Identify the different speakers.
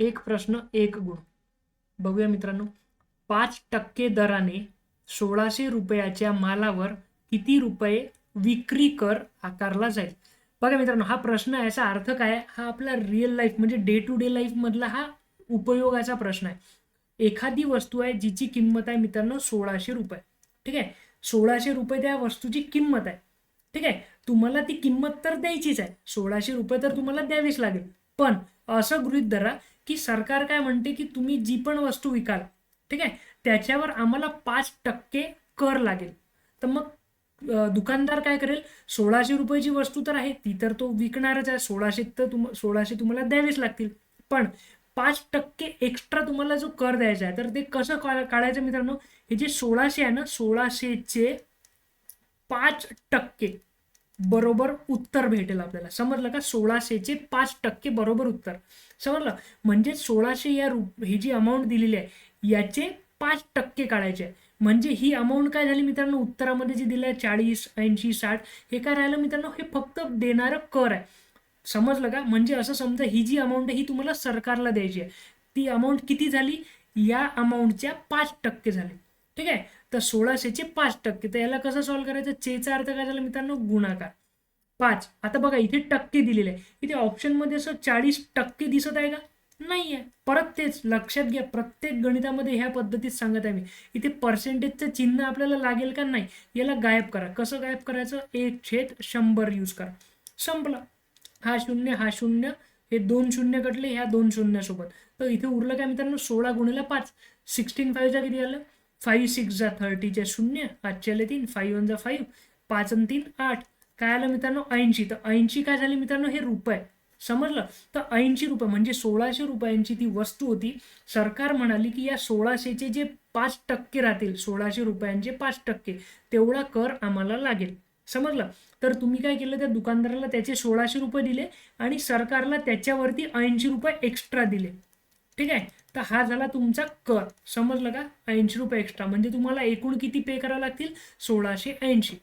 Speaker 1: एक प्रश्न एक गुण. बघूया मित्रांनो. पाच टक्के दराने सोळाशे रुपयाच्या मालावर किती रुपये विक्री कर आकारला जाईल? बघा मित्रांनो हा प्रश्न आहे, याचा अर्थ काय? हा आपला रिअल लाईफ म्हणजे डे टू डे लाईफ मधला हा उपयोगाचा प्रश्न आहे. एखादी वस्तू आहे जिची किंमत आहे मित्रांनो सोळाशे रुपये. ठीक आहे? सोळाशे रुपये त्या वस्तूची किंमत आहे. ठीक आहे? तुम्हाला ती किंमत तर द्यायचीच आहे. सोळाशे रुपये तर तुम्हाला द्यावीच लागेल. पण असं गृहीत धरा की सरकार काय म्हणते की तुम्ही जी पण वस्तू विकाल ठीक आहे त्याच्यावर आम्हाला पाच टक्के कर लागेल. तर मग दुकानदार काय करेल सोळाशे रुपयाची वस्तू तर आहे ती तर तो विकणारच आहे सोळाशे तर तुम सोळाशे तुम्हाला द्यावेच लागतील. पण पाच टक्के एक्स्ट्रा तुम्हाला जो कर द्यायचा आहे तर ते कसं का- काढायचं मित्रांनो? हे जे सोळाशे आहे ना सोळाशेचे पाच टक्के. बरोबर उत्तर भेटेल आपल्याला. समजलं का? सोळाशेचे पाच टक्के बरोबर उत्तर. समजलं? म्हणजे सोळाशे या रु ही जी अमाऊंट दिलेली आहे याचे पाच टक्के काढायचे आहे. म्हणजे ही अमाऊंट काय झाली मित्रांनो? उत्तरामध्ये जी दिलं आहे चाळीस ऐंशी साठ हे काय राहिलं मित्रांनो? हे फक्त देणारं कर आहे. समजलं का? म्हणजे असं समजा ही जी अमाऊंट आहे ही तुम्हाला सरकारला द्यायची आहे. ती अमाऊंट किती झाली? या अमाऊंटच्या पाच टक्के झाले. ठीक आहे? तर सोळाशेचे पाच टक्के. तर याला कसं सॉल्व्ह करायचं? चेचा अर्थ काय झाला मित्रांनो? गुणाकार. पाच. आता बघा इथे टक्के दिलेले आहे. इथे ऑप्शनमध्ये असं चाळीस टक्के दिसत आहे का? नाही आहे परत तेच लक्षात घ्या. प्रत्येक गणितामध्ये ह्या पद्धतीत सांगत आहे मी. इथे पर्सेंटेजचं चिन्ह आपल्याला लागेल का? नाही. याला गायब करा. कसं गायब करायचं? एक छेद शंभर यूज करा. संपला. हा शून्य हा शून्य हे दोन शून्य कटले ह्या दोन शून्यासोबत. तर इथे उरलं काय मित्रांनो? सोळा गुणिला पाच. सिक्स्टीन फाईव्हचा किती आलं? फाईव्ह सिक्स जा थर्टीचे शून्य पाचशेले तीन फाईव्ह वन जा फाईव्ह पाच आणि तीन आठ. काय आलं मित्रांनो? ऐंशी. तर ऐंशी काय झाली मित्रांनो? हे रुपये. समजलं? तर ऐंशी रुपये म्हणजे सोळाशे रुपयांची ती वस्तू होती. सरकार म्हणाली की या सोळाशेचे जे पाच टक्के राहतील सोळाशे रुपयांचे पाच टक्के तेवढा कर आम्हाला लागेल. समजलं? तर तुम्ही काय केलं? त्या दुकानदाराला त्याचे सोळाशे रुपये दिले आणि सरकारला त्याच्यावरती ऐंशी रुपये एक्स्ट्रा दिले. ठीक आहे? तर हा झाला तुमचा कर. समजलं का? ऐंशी रुपये एक्स्ट्रा म्हणजे तुम्हाला एकूण किती पे करावं लागतील? सोळाशे ऐंशी.